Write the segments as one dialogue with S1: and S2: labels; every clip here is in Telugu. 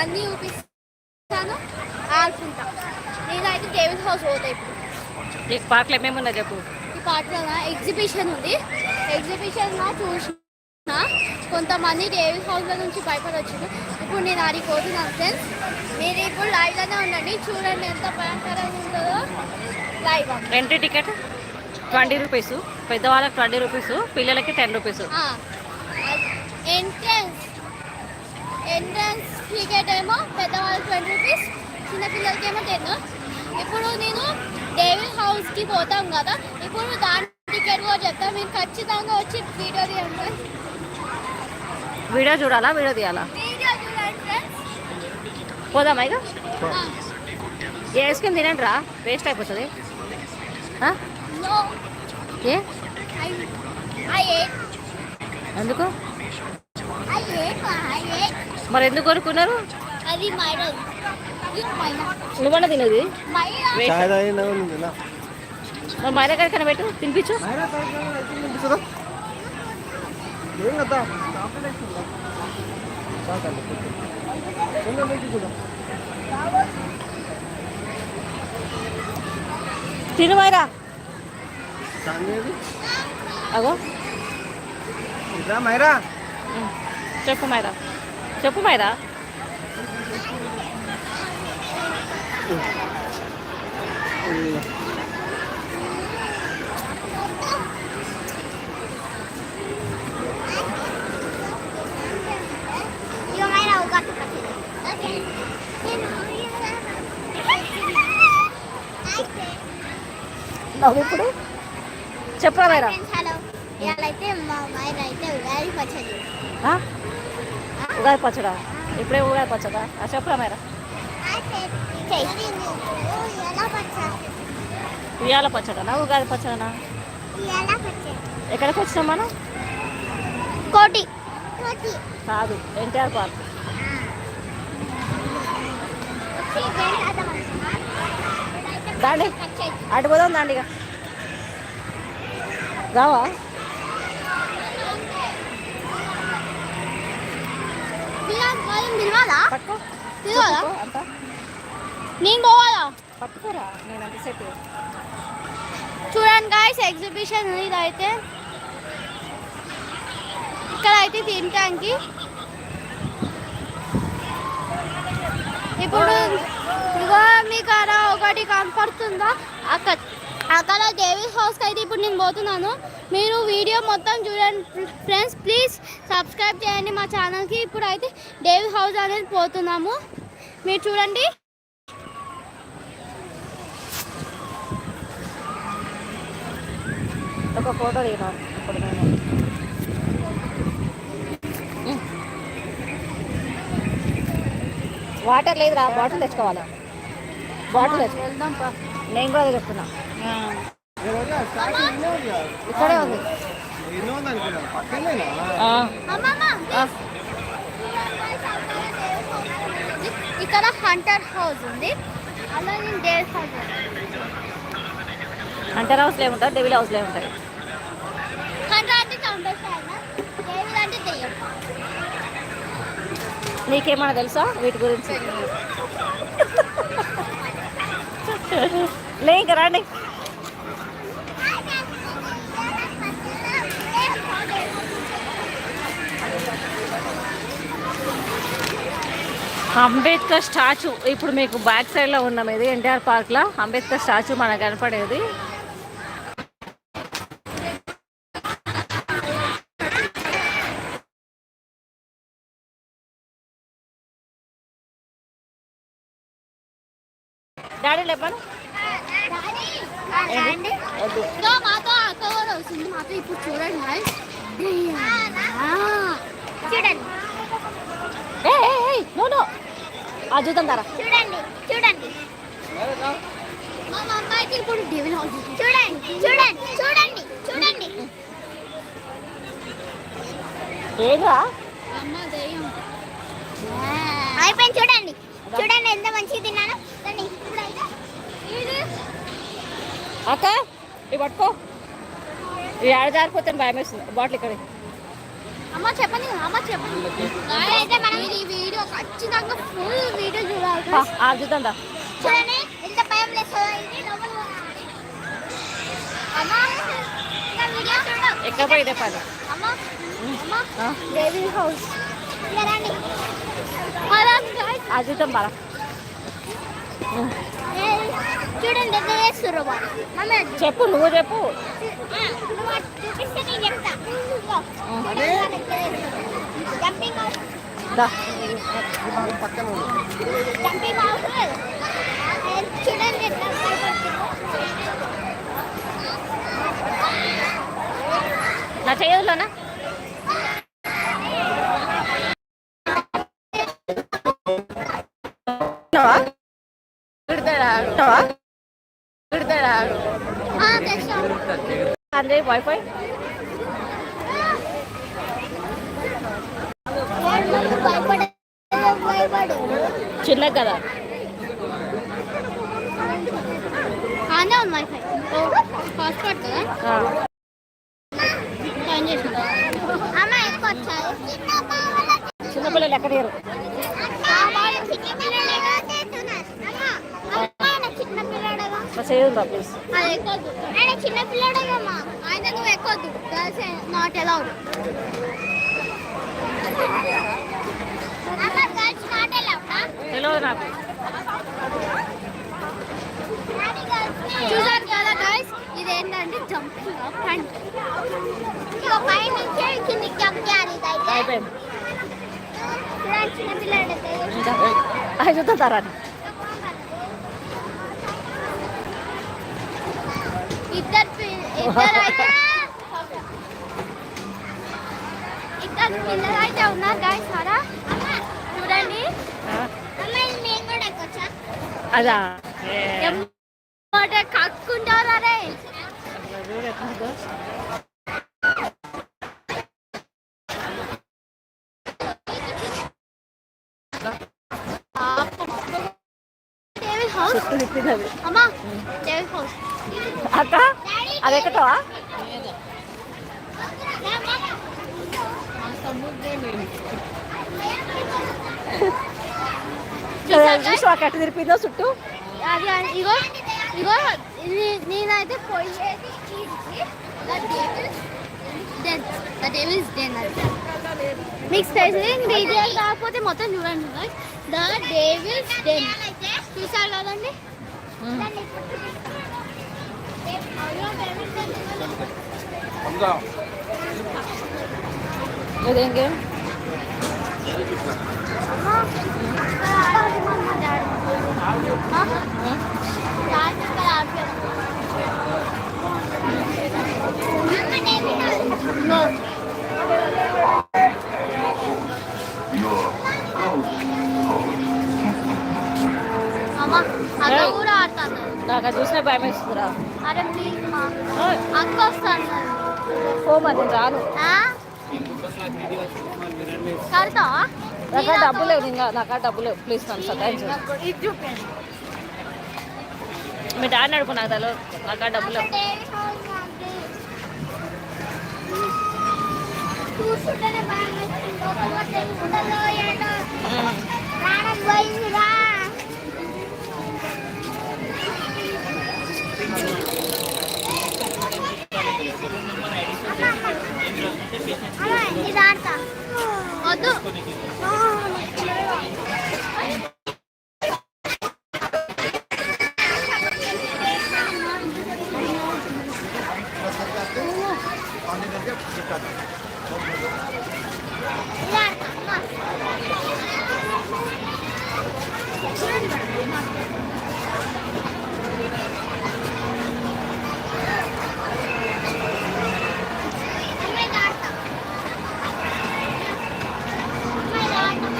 S1: అన్ని చూపిస్తాను ఆడుకుంటా. నేనైతే డేవిడ్ హౌస్ పోతా ఇప్పుడు.
S2: నీకు పార్క్లో ఏమేమి చెప్పు?
S1: ఈ పాటలో ఎగ్జిబిషన్ ఉంది. ఎగ్జిబిషన్ చూసిన కొంతమంది డేవిడ్ హౌస్ల నుంచి భయపడి వచ్చింది ఇప్పుడు నేను ఆడికి పోతున్నాను ఫ్రెండ్స్ మీరు ఇప్పుడు లైవ్లోనే ఉండండి. చూడండి ఎంత భయంకరంగా ఉంటుందో. Live
S2: entry ticket twenty rupees పెద్దవాళ్ళకి ట్వంటీ రూపీస్ పిల్లలకి ten rupees
S1: entrance entrance ticket ఏమో పెద్దవాళ్ళకి ట్వంటీ రూపీస్ చిన్నపిల్లలకి ఏమో టెన్. ఇప్పుడు నేను డేవిడ్ హౌస్కి పోతాం కదా ఇప్పుడు దాని టికెట్ కూడా చెప్తాను మీరు ఖచ్చితంగా వచ్చి వీడియో తీయండి.
S2: వీడియో చూడాలా? వీడియో తీయాలా?
S1: వీడియో చూడండి ఫ్రెండ్స్.
S2: పోదామా ఇక? ఏ ఐస్ క్రీమ్ తినండి రా వేస్ట్ అయిపోతుంది. ఏ? ఎందుకు? మరి ఎందుకు కొనుక్కున్నారు?
S1: అది మైరా ఇది మైరా
S2: నువ్వన్నా తినది?
S1: మైరా
S2: మరి కన్నా పెట్టు తినిపించు. తిను మైరా. అగో.
S3: మైరా.
S2: చెప్పు మైరా. చెప్పు నవ్వు ఇప్పుడు? చెప్పురా మైరా
S1: హలో ఇవాళ అయితే మా మైరా అయితే ఉగాది పచ్చడి?
S2: ఉగాది పచ్చడా? ఇప్పుడే ఉగాది పచ్చడా? ఆ, చెప్పురా మైరా ఉయ్యాల పచ్చడనా? ఉగాది పచ్చడనా? ఎక్కడికి వచ్చినాం మనం?
S1: కోటి. కోటి
S2: కాదు ఎన్టీఆర్ పార్క్. దాండి అటు పోదాం దాండిగా రావా?
S1: నేను పోవాలా?
S2: పట్టుకోరా నేను అంతసేపు.
S1: చూడండి గాయస్ ఎగ్జిబిషన్ ఇదైతే. ఇక్కడ అయితే తినటానికి ఇప్పుడు ఇగో మీకు అక్కడ ఒకటి కనపడుతుందా? అక్కడ. అక్కడ దేవి హౌస్కి అయితే ఇప్పుడు నేను పోతున్నాను. మీరు వీడియో మొత్తం చూడండి ఫ్రెండ్స్ ప్లీజ్ సబ్స్క్రైబ్ చేయండి మా ఛానల్కి. ఇప్పుడు అయితే దేవి హౌస్ అనేది పోతున్నాము. మీరు చూడండి.
S2: ఒక ఫోటో దిగినా ఇప్పుడు వాటర్ లేదురా బాటిల్ తెచ్చుకోవాలా? బాటిల్ నేను కూడా అదే చెప్తున్నా. ఇక్కడే ఉంది.
S1: ఇక్కడ హంటర్ హౌస్ ఉంది. అలాగే డేర్ హౌస్.
S2: హంటర్ హౌస్లో ఏముంటారు డెవిల్ హౌస్లో ఏముంటాయి?
S1: హంటర్ అంటే దెయ్యం.
S2: తెలుసా వీటి గురించి? లేక రండి. అంబేద్కర్ స్టాచ్యూ ఇప్పుడు మీకు బ్యాక్ సైడ్లో ఉన్నాం ఇది ఎన్టీఆర్ పార్క్లో అంబేద్కర్ స్టాచ్యూ మనకు కనపడేది. డాడీ లేపను
S1: ఇప్పుడు చూడండి చూడండి.
S2: ఏ నో నో. ఆ చూద్దాం తారా.
S1: చూడండి చూడండి. మా అమ్మాయికి ఇప్పుడు డెవిల్ హౌస్ చూడండి చూడండి చూడండి చూడండి.
S2: ఏగా
S1: అమ్మ దెయ్యం. అయిపోయింది చూడండి. చూడండి ఎంత మంచిగా తిన్నాను. రండి,
S2: అక్క ఇవి పట్టుకో ఇవి ఆడ జారిపోతే భయం వేస్తుంది బాటిల్ ఇక్కడ
S1: అమ్మ చెప్పండి అమ్మ చెప్పండి అయితే మనం ఈ వీడియో ఖచ్చితంగా ఫుల్ వీడియో చూడాలి guys.
S2: ఆ చూద్దాం దా
S1: చూడండి ఎంత భయం లేదు ఇది లోపల అమ్మ ఇంకా వీడియో చూడు
S2: ఎక్కడ ఇదే పని
S1: అమ్మ అమ్మ
S2: ఆ?
S1: దేవి హౌస్ ఇలా రండి అలా guys.
S2: ఆ చూద్దాం బాగా
S1: ఏ, చూడండి
S2: చెప్పు నువ్వు చెప్పు.
S1: చూడండి.
S2: నా చేయదులోనా
S1: ఆ, తెచ్చాం.
S2: అందే వైఫై
S1: భయపడ భయపడు
S2: చిన్న కదా
S1: ఆనే ఉంది వైఫై పాస్పోర్ట్ కదా ఫోన్ చేసిందా
S2: చిన్నపిల్లలు ఎక్కడ లేరు
S1: చిన్న పిల్లడగా
S2: మా చేయదురా ప్లీజ్
S1: అది ఎక్కొద్దు ఆయన చిన్న పిల్లడేగమ్మా ఆయన నువ్వు ఎక్కొద్దు girls not allowed not allowed
S2: తెలియదు నాకు
S1: చూసారు కదా గైస్ ఇది ఏంటంటే జంపింగ్ అప్ అండ్ ఇక పై నుంచే కిందికి జంప్ చేయాలి ఇదైతే
S2: అయిపోయింది
S1: చూడండి చిన్న పిల్లడైతే
S2: ఇంకా అది చూద్దాం తరా
S1: ఇద్దరు ఇద్దరు అయితే ఇద్దరు పిల్లలు అయితే ఉన్నారు గాయస్ సారా చూడండి.
S2: అదా?
S1: కక్కుంటారు అరే
S2: తిప్పింది అది అక్క అది ఎక్కుతావా చూసి ఒక ఎట్ట తిరిపిందో చుట్టూ?
S1: ఇగో ఇగో నేనైతే పోయేది మీకు స్పెషల్ డీటెయిల్ కాకపోతే మొత్తం చూడండి ద డేవిల్స్ డెన్ చూసారు కదండి
S2: ఇదేం గేమ్
S1: అమ్మా అక్క కూడా ఆడతాను.
S2: నాకు చూసిన భయం వేస్తుందిరా
S1: అరే ప్లీజ్ మా
S2: ఓయ్,
S1: అక్క వస్తాను
S2: ఓ మరి రాను.
S1: కడతావా?
S2: నాకు డబ్బు లేవు ఇంకా నాకు డబ్బు లేవు. ప్లీజ్ నన్ను సతాయించు. మీ డాడీ అడుగు నాకు తెలియదు నాకు డబ్బు లేవు.
S1: చూస్తుంటేనే భయం వేస్తుంది. వద్దు ఇది ఆడతా. అమ్మ. అమ్మ, ఇది ఆడతా. అమ్మ, ఇది ఆడతా.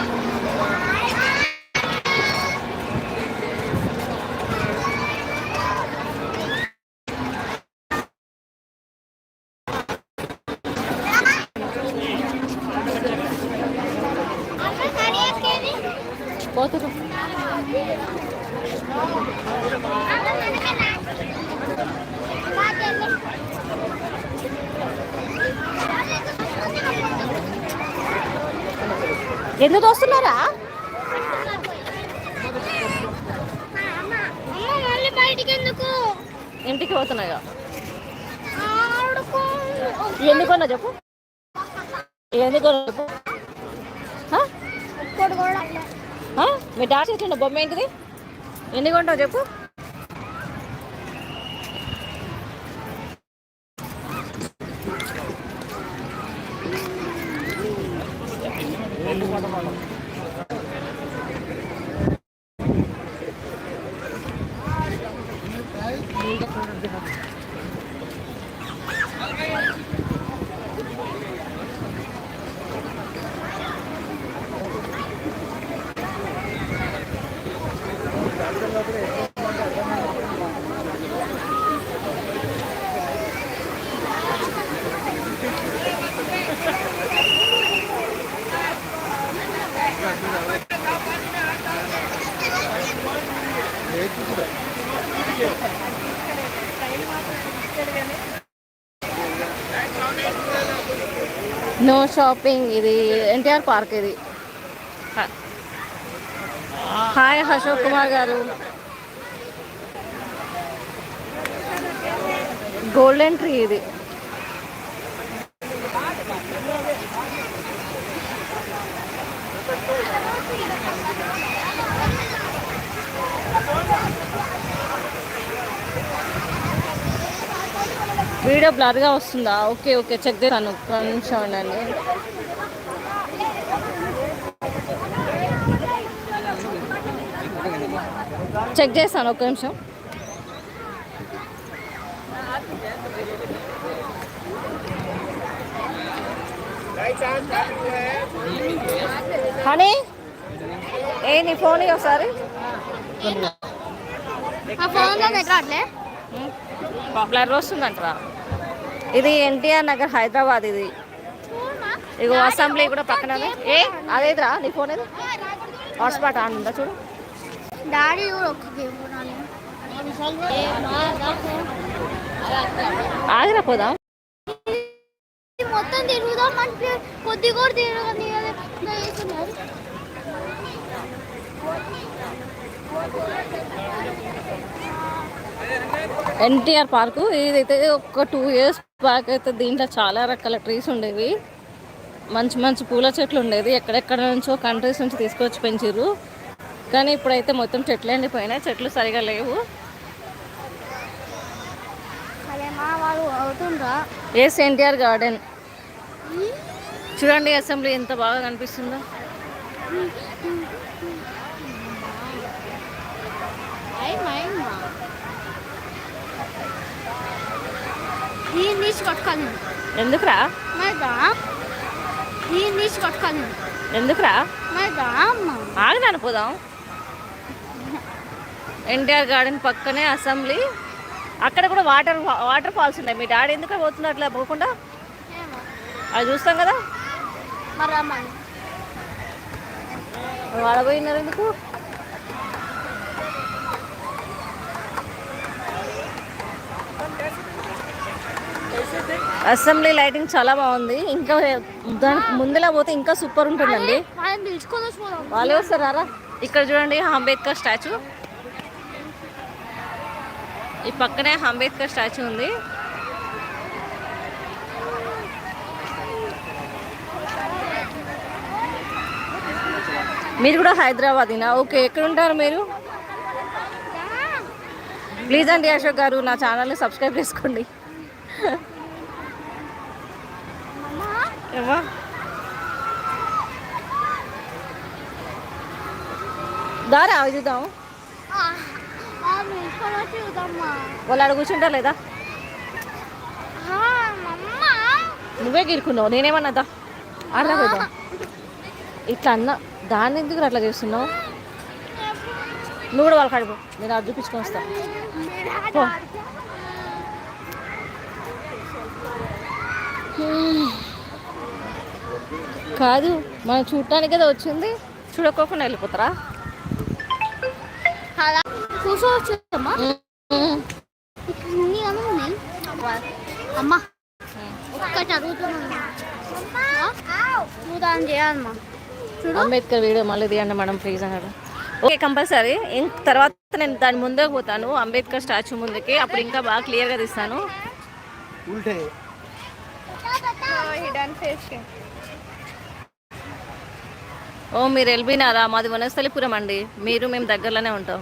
S1: అమ్మ, సరే ఎక్కేది.
S2: పోతురు
S1: అమ్మ, మనకేనా? బాగా చెల్లి.
S2: ఎందుకు? ఇంటికి పోతున్నాయా
S1: ఆడుకో.
S2: ఎందుకు కొన్నా చెప్పు. ఎందుకు కొన్నా చెప్పు? మీ చేసిన బొమ్మ ఏంటిది? ఎన్ని కొంటావు చెప్పు నో షాపింగ్ ఇది ఎన్టీఆర్ పార్క్ ఇది. Hi Ashok Kumar garu. Golden tree ఇది. వీడియో బ్లర్గా వస్తుందా? ఓకే ఓకే చెక్ చేస్తాను. ఒక్క నిమిషం ఉండండి. చెక్ చేస్తాను ఒక్క నిమిషం. హనీ ఏ నీ ఫోన్ ఒకసారి.
S1: ఫోన్లో రావట్లే
S2: బ్లర్ వస్తుందంటరా? ఇది ఎన్టీఆర్ నగర్ హైదరాబాద్ ఇది. ఇగో అసెంబ్లీ కూడా పక్కన ఏ అదేదిరా? నీ ఫోన్ ఏది? హాట్స్పాట్ ఆన్ ఉందా చూడు.
S1: డాడీ.
S2: ఆగిరా పోదాం.
S1: మొత్తం తిరుగుదాం అంటే కొద్ది కూడా తిరగని
S2: ఎన్టీఆర్ పార్కు. ఇదైతే ఒక టూ ఇయర్స్ బ్యాక్ అయితే దీంట్లో చాలా రకాల ట్రీస్ ఉండేవి. మంచి మంచి పూల చెట్లు ఉండేది. ఎక్కడెక్కడ నుంచో కంట్రీస్ నుంచి తీసుకొచ్చి పెంచారు కానీ ఇప్పుడైతే మొత్తం చెట్లు ఎండిపోయినాయి. చెట్లు సరిగా లేవు. Yes NTR garden. చూడండి అసెంబ్లీ ఎంత బాగా కనిపిస్తుందో.
S1: మా ఈ నీచ్ కొట్టుకోవాలి
S2: ఎందుకురా?
S1: మరి దా ఈ నీచ్ కొట్టుకోవాలి
S2: ఎందుకురా?
S1: మరి దా అమ్మ
S2: ఆగినాను పోదాం. ఎన్టీఆర్ గార్డెన్ పక్కనే అసెంబ్లీ. అక్కడ కూడా వాటర్ వాటర్ ఫాల్స్ ఉన్నాయి. మీ డాడీ ఎందుకు పోతున్నారు అట్లా పోకుండా? అది చూస్తాం కదా.
S1: మరి రమ్మని.
S2: వాడబోయినారు ఎందుకు? అసెంబ్లీ లైటింగ్ చాలా బాగుంది. ఇంకా దానికి ముందులా పోతే ఇంకా సూపర్ ఉంటుందండి. వాళ్ళే వస్తారా? ఇక్కడ చూడండి అంబేద్కర్ స్టాచ్యూ. ఈ పక్కనే అంబేద్కర్ స్టాచ్యూ ఉంది. మీరు కూడా హైదరాబాదీనా? ఓకే ఎక్కడ ఉంటారు మీరు ప్లీజ్ అండి అశోక్ గారు నా ఛానల్ని సబ్స్క్రైబ్ చేసుకోండి. ఏమా దారా అవి చూద్దాం
S1: పిలుచుకొని వచ్చి చూద్దామ్మా
S2: వాళ్ళు కూర్చుంటారు లేదా నువ్వే గీరుకున్నావు నేనేమన్నదా అట్లా కదా ఇట్లా అన్న దాన్ని ఎందుకు అట్లా చేస్తున్నావు నువ్వు కూడా వాళ్ళకి అడుగు నేను అది చూపించుకొని వస్తా. కాదు మనం చూడటానికి కదా వచ్చింది. చూడకోకుండా వెళ్ళిపోతారా?
S1: అలా కూర్చోవచ్చుమ్మా
S2: మ్మ్.
S1: ఇన్ని ఉన్నాయి? అమ్మ ఒక్కటి అడుగుతున్నాను. నువ్వు దాన్ని చేయాలమ్మా. చూడు.
S2: అంబేద్కర్ వీడియో మళ్ళీ తీయండి మేడం ప్లీజ్ అన్నాడు. Okay compulsory. తర్వాత నేను దాని ముందే పోతాను. అంబేద్కర్ స్టాచ్యూ ముందుకి. అప్పుడు ఇంకా బాగా క్లియర్గా తీస్తాను.
S3: ఉల్టే.
S1: హిడెన్ ఫేస్
S2: ఓ మీరు వెళ్ళిపోయినారా మాది వనస్థలిపురం అండి. మీరు మేము దగ్గరలోనే ఉంటాం.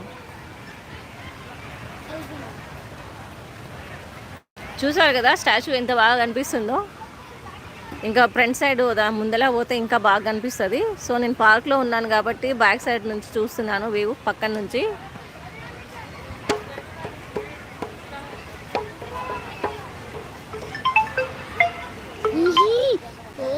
S2: చూసారు కదా స్టాచ్యూ ఎంత బాగా కనిపిస్తుందో? ఇంకా ఫ్రంట్ సైడ్ దా ముందలా పోతే ఇంకా బాగా కనిపిస్తుంది. సో నేను పార్క్లో ఉన్నాను కాబట్టి బ్యాక్ సైడ్ నుంచి చూస్తున్నాను వ్యూ పక్కన నుంచి.
S1: ఓ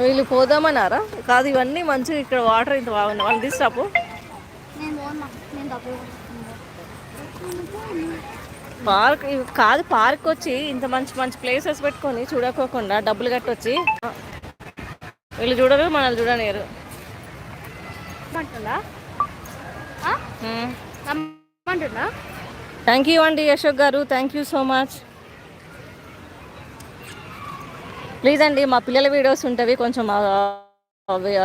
S2: వీళ్ళు పోదామన్నారా? కాదు ఇవన్నీ మంచిగా ఇక్కడ వాటర్ ఇంత బాగుంది వాళ్ళు తీసుకురాపు.
S1: డబ్బులు
S2: పార్క్ కాదు పార్క్ వచ్చి ఇంత మంచి మంచి ప్లేసెస్ పెట్టుకొని చూడకోకుండా డబ్బులు కట్టొచ్చి. వీళ్ళు చూడరు మనల్ని చూడలేరు
S1: రమ్మంటుందా రమ్మంటుందా
S2: థ్యాంక్ యూ అండి అశోక్ గారు thank you so much please అండి మా పిల్లల వీడియోస్ ఉంటవి. కొంచెం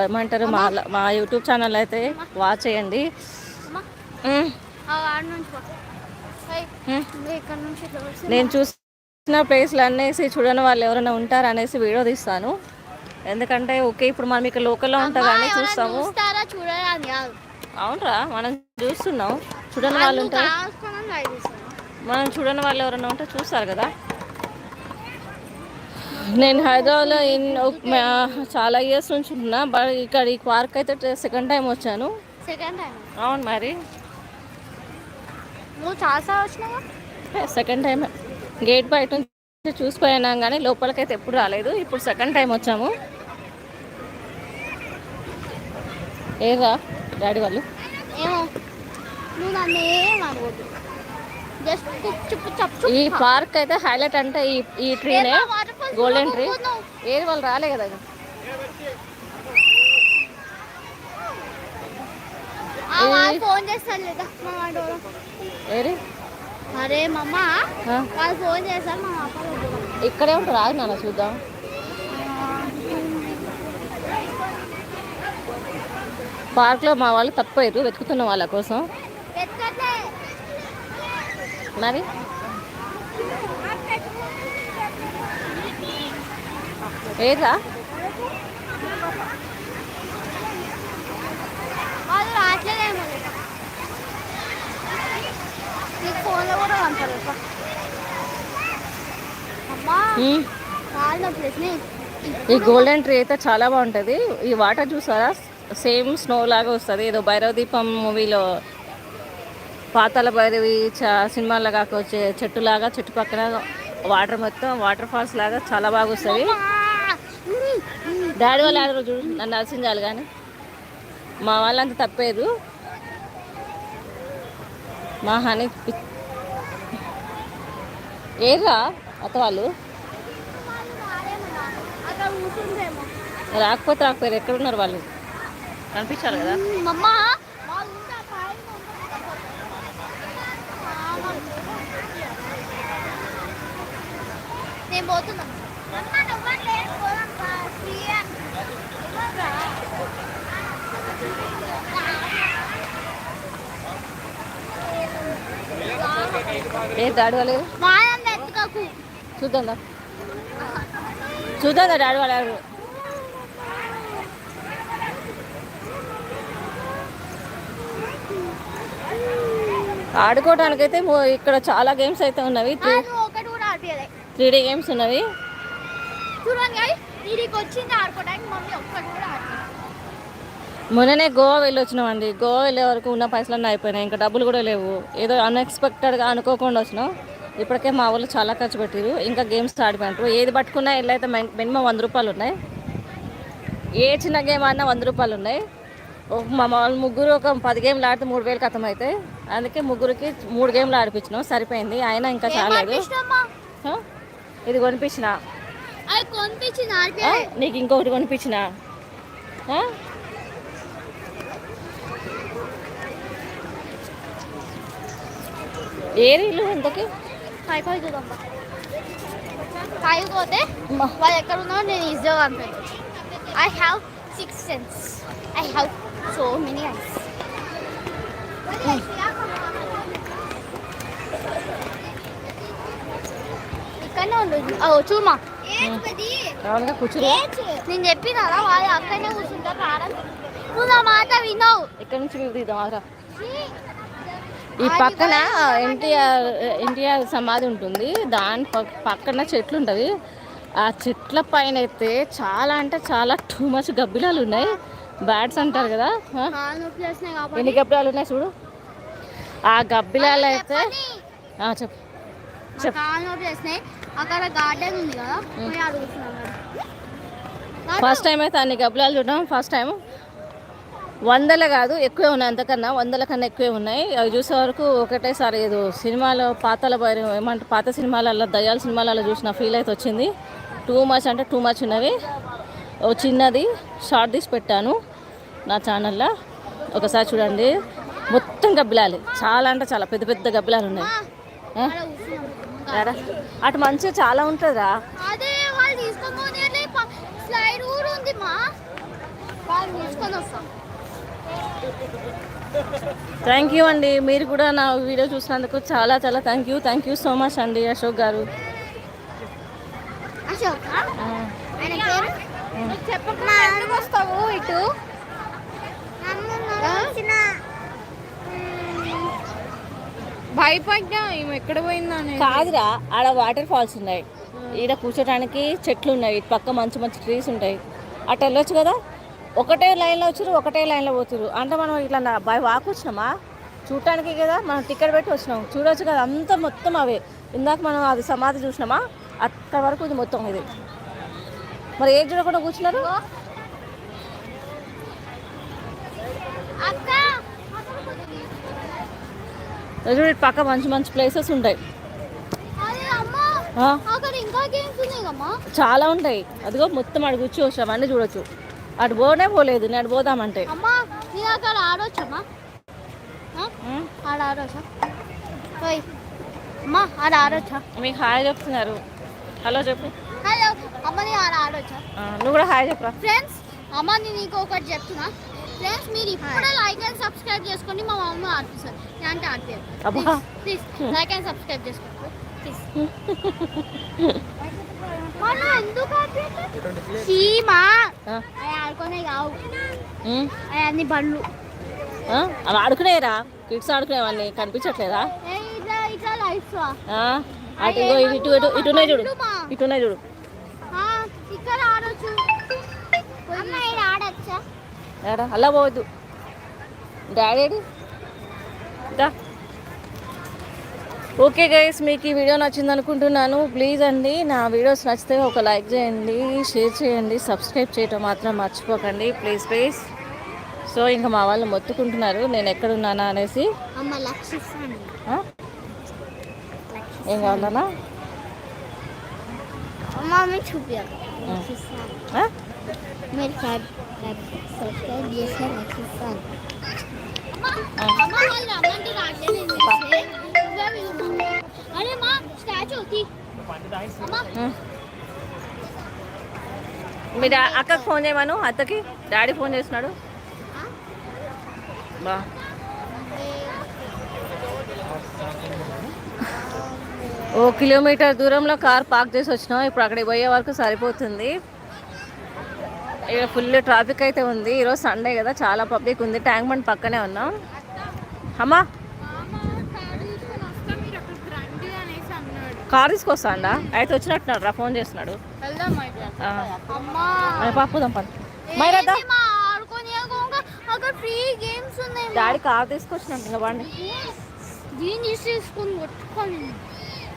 S2: ఏమంటారు మా మా యూట్యూబ్ ఛానల్ అయితే వాచ్ చేయండి. నేను చూసిన ప్లేస్లు అనేసి చూడని వాళ్ళు ఎవరైనా ఉంటారు అనేసి వీడియో తీస్తాను. ఎందుకంటే ఓకే ఇప్పుడు మనం ఇక్కడ లోకల్లో ఉంటాం కానీ చూస్తాము. అవునరా మనం చూస్తున్నాం. చూడని వాళ్ళు ఉంటారు. మనం చూడని వాళ్ళు ఎవరైనా ఉంటే చూస్తారు కదా. నేను హైదరాబాద్లో చాలా ఇయర్స్ నుంచి ఉన్నా బట్ ఇక్కడ ఈ పార్క్ అయితే సెకండ్ టైం వచ్చాను.
S1: సెకండ్ టైం
S2: అవును మరి.
S1: నువ్వు చాలాసార్లు వచ్చినావా?
S2: సెకండ్ టైం గేట్ బయట నుంచి చూసిపోయినాం కానీ లోపలికైతే ఎప్పుడు రాలేదు. ఇప్పుడు సెకండ్ టైం వచ్చాము. ఏరా డాడీ వాళ్ళు? ఈ పార్క్ అయితే హైలైట్ అంటే ఈ ఈ ట్రీనే గోల్డెన్ ట్రీ ఏది వాళ్ళు రాలే కదా
S1: ఫోన్ చేస్తాను లేదా? అరే మమ్మ వాళ్ళు ఫోన్ చేస్తారు మా అప్ప
S2: ఇక్కడే ఉంటారు ఆగి నాన్న చూద్దాం. పార్క్లో మా వాళ్ళు తప్పారు వెతుకుతున్న వాళ్ళ కోసం. మరి? ఏదా?
S1: ఫోన్లో కూడా
S2: ఈ గోల్డెన్ ట్రీ అయితే చాలా బాగుంటుంది. ఈ వాటర్ చూసారా? సేమ్ స్నో లాగా వస్తుంది. ఏదో భైరవ దీపం మూవీలో పాతాల భైరవి చ సినిమాలో కాక వచ్చే చెట్టులాగా చెట్టు పక్కన వాటర్ మొత్తం వాటర్ ఫాల్స్ లాగా చాలా బాగా వస్తుంది. డాడీ వాళ్ళు ఆడరు చూడు నన్ను అలసించాలి కానీ మా వాళ్ళంతా తప్పేరు మా హనీ ఏర్రా అత్త వాళ్ళు? రాకపోతే రాకపోయారు ఎక్కడున్నారు వాళ్ళు? కనిపించాలి కదా?
S1: నేను పోతున్నా.
S2: ఏ డాడీ వాళ్ళు? చూద్దాం. చూద్దాం డాడీ వాళ్ళు ఆడుకోవడానికైతే ఇక్కడ చాలా గేమ్స్ అయితే ఉన్నవి. త్రీ డీ గేమ్స్ ఉన్నవి. మొన్ననే గోవా వెళ్ళి వచ్చినామండి గోవా వెళ్ళే వరకు ఉన్న పైసలన్నీ అయిపోయినాయి. ఇంకా డబ్బులు కూడా లేవు. ఏదో అన్ఎక్స్పెక్టెడ్గా అనుకోకుండా వచ్చినాం. ఇప్పటికే మా వాళ్ళు చాలా ఖర్చు పెట్టారు ఇంకా గేమ్స్ ఆడిపోయినారు. ఏది పట్టుకున్నా వెళ్ళైతే మినిమం వంద రూపాయలు ఉన్నాయి. ఏ చిన్న గేమ్ ఆడినా వంద రూపాయలు ఉన్నాయి. మా వాళ్ళు ముగ్గురు ఒక పది గేమ్లు ఆడితే మూడు వేలు కథం అవుతాయి అందుకే ముగ్గురికి మూడు గేమ్లు ఆడిపించినాం. సరిపోయింది. అయినా ఇంకా చాలేదు? హ? ఇది కొనిపించిన. నీకు ఇంకొకటి కొనిపించిన? ఏ రీలు ఇంతకి?
S1: పై పై చూద్దాం ఫైవ్ పోతే వాళ్ళు ఎక్కడ ఉన్నారో నేను ఈజీగా కనిపెట్టచ్చు. I have six sense I have so many eyes ఇక్కడనే ఓ చూమా
S2: రావాలిగా కూర్చుని
S1: నేను చెప్పిన వాళ్ళు అక్కడనే కూర్చుంటారు రారని నువ్వు నా మాట వినవు
S2: ఎక్కడి నుంచి ఆరా ఈ పక్కన ఎన్టీఆర్ ఎన్టీఆర్ సమాధి ఉంటుంది. దాని పక్- పక్కన చెట్లు ఉంటుంది ఆ చెట్ల పైన అయితే చాలా అంటే చాలా టూ మచ్ గబ్బిలాలు ఉన్నాయి. బ్యాట్స్ అంటారు కదా ఎన్ని గబ్బిలాలు ఉన్నాయి చూడు? ఆ గబ్బిలాలు అయితే చెప్పు.
S1: అక్కడ గార్డెన్ ఉంది కదా
S2: ఫస్ట్ టైం అయితే అన్ని గబ్బిలాలు చూడడం ఫస్ట్ టైం వందల కాదు ఎక్కువే ఉన్నాయి అంతకన్నా. వందల కన్నా ఎక్కువే ఉన్నాయి. అవి చూసే వరకు ఒకటేసారి ఏదో సినిమాలో పాతల బయలు ఏమంటే పాత సినిమాలలో దయ్యాల సినిమాలలో చూసిన ఫీల్ అయితే వచ్చింది. టూ మచ్ అంటే టూ మచ్ ఉన్నవి. ఓ చిన్నది షార్ట్ తీసి పెట్టాను నా ఛానల్లో. ఒకసారి చూడండి. మొత్తం గబ్బిలాలి. చాలా అంటే చాలా పెద్ద పెద్ద గబ్బిలాలు ఉన్నాయి? అటు మంచిగా చాలా
S1: వస్తాం.
S2: థ్యాంక్ యూ అండి. మీరు కూడా నా వీడియో చూసినందుకు చాలా చాలా thank you. Thank you so much అండి అశోక్ గారు.
S1: అశోక్? చెప్పకుండా ఎందుకు వస్తావు ఇటు?
S4: భయపడ్డా? ఈమె ఎక్కడ పోయిందా
S2: కాదురా ఆడ వాటర్ ఫాల్స్ ఉన్నాయి. ఈడ కూర్చోడానికి చెట్లు ఉన్నాయి. పక్క మంచి మంచి ట్రీస్ ఉంటాయి. అటు వెళ్ళొచ్చు కదా? ఒకటే లైన్లో వచ్చారు ఒకటే లైన్లో పోతురు. అంటే మనం ఇట్లా బై వాక్ వచ్చినామా? చూడటానికి కదా మనం టికెట్ పెట్టి వచ్చినాం. చూడొచ్చు కదా అంతా మొత్తం అవే. ఇందాక మనం అది సమాధి చూసినామా? అక్కడ వరకు ఇది మొత్తం ఇది. మరి ఏం చూడకుండా కూర్చున్నారు? చూడు పక్క మంచి మంచి ప్లేసెస్ ఉంటాయి. చాలా ఉంటాయి. అదిగో మొత్తం అటు కూర్చో వచ్చాం అన్నీ చూడొచ్చు. అటు పోనే పోలేదు నేను అటు పోదామంటే. మీకు హాయ్ చెప్తున్నారు. హలో చెప్పు.
S1: హలో అమ్మ నేను ఆడ ఆడొచ్చా
S2: నువ్వు కూడా హాయ్ చెప్పరా.
S1: ఫ్రెండ్స్ అమ్మ నేను ఇంకొకటి చెప్తున్నా. ఫ్రెండ్స్ మీరు ఇప్పుడే లైక్ అండ్ సబ్స్క్రైబ్ చేసుకోండి మా మమ్మీ ఆడిపిస్తారు నేను అంటే ఆడిపోయారు
S2: అబ్బా.
S1: ప్లీజ్ లైక్ అండ్ సబ్స్క్రైబ్ చేసుకోండి. సీమా అవి ఆడుకునే కావు. అవి అన్ని బండ్లు
S2: అవి ఆడుకునేరా? కిడ్స్ ఆడుకునేవన్నీ కనిపించట్లేదా?
S1: ఇట్లా ఇట్లా లైఫ్స్
S2: ఆ, అటు ఇటు ఇటు ఇటు చూడు. ఇటున్నాయి చూడు.
S1: ఇక్కడ ఆడొచ్చు. అమ్మ ఇక్కడ ఆడొచ్చా?
S2: ఏడా? అలా పోవద్దు. డాడీ దా. ఓకే గైస్ మీకు ఈ వీడియో నచ్చింది అనుకుంటున్నాను. ప్లీజ్ అండి నా వీడియోస్ నచ్చితే ఒక లైక్ చేయండి షేర్ చేయండి సబ్స్క్రైబ్ చేయటం మాత్రం మర్చిపోకండి. ప్లీజ్ ప్లీజ్ సో ఇంకా మా వాళ్ళు మొత్తుకుంటున్నారు. నేను ఎక్కడున్నానా అనేసి? ఏం కావాలన్నా?
S1: చూపించాలి? మీరు సబ్ సబ్స్క్రైబ్ చేస్తే లక్షిస్తాను అరే మా స్టాచ్యూ
S2: అక్కకి ఫోన్ చేయమను? అత్తకి? డాడీ ఫోన్ చేస్తున్నాడు? బా. ఓ కిలోమీటర్ దూరంలో కార్ పార్క్ చేసి వచ్చినాం. ఇప్పుడు అక్కడికి పోయే వరకు సరిపోతుంది. ఇక్కడ ఫుల్ ట్రాఫిక్ అయితే ఉంది. ఈరోజు సండే కదా చాలా పబ్లిక్ ఉంది. ట్యాంక్ బండ్ పక్కనే ఉన్నాం. అమ్మా! కార్ తీసుకొస్తాండా? అయితే వచ్చినట్టున్నాడు రా ఫోన్ చేస్తున్నాడు. పాపుదాం మైరాదా. డాడీ కార్ తీసుకొచ్చినట్టు ఇంకా బండి
S1: దీన్ని తీసుకొని?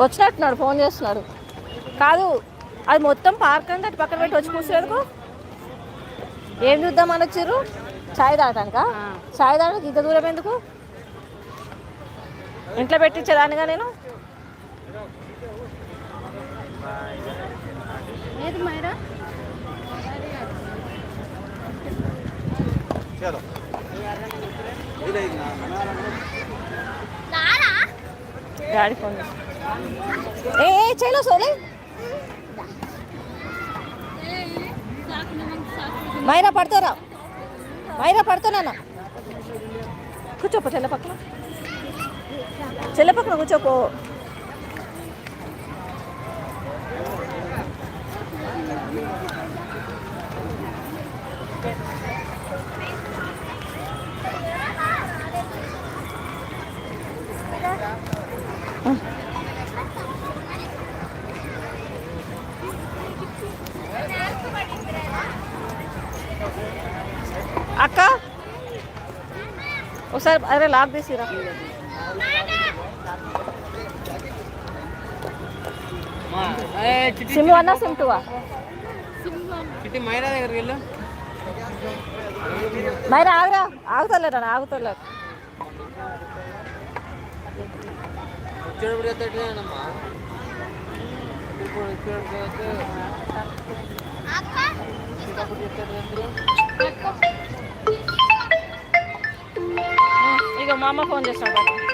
S2: వచ్చినట్టున్నాడు ఫోన్ చేస్తున్నాడు కాదు అది మొత్తం పార్క్ అంతా అటు పక్కన పెట్టి వచ్చి కూర్చోడుకు ఏం చూద్దామని వచ్చారు చాయ్ తాగటానికా? చాయ్ తాగడానికి ఇంత దూరం ఎందుకు? ఇంట్లో పెట్టించేదానిగా నేను?
S1: ఏది మైరా?
S3: చలో
S2: డాడీ ఫోన్ చేసి ఏ ఏ చేయలో సోలే మైరా పడుకోరా మైరా పడుతున్నానా కూర్చోపో చెల్ల పక్కన. చెల్ల పక్కన కూర్చోపో. అక్క ఒకసారి అరే lock తీసిరా. Sim one sim
S3: two Maira దగ్గరికి వెళ్ళు.
S2: మరి ఆగురా ఆగుతలేరా. ఇక్కడ
S3: వచ్చేటప్పుడు ఎత్తేనమ్మా ఇప్పుడు వచ్చేటప్పుడు
S2: ఇక మా అమ్మ ఫోన్ చేస్తాను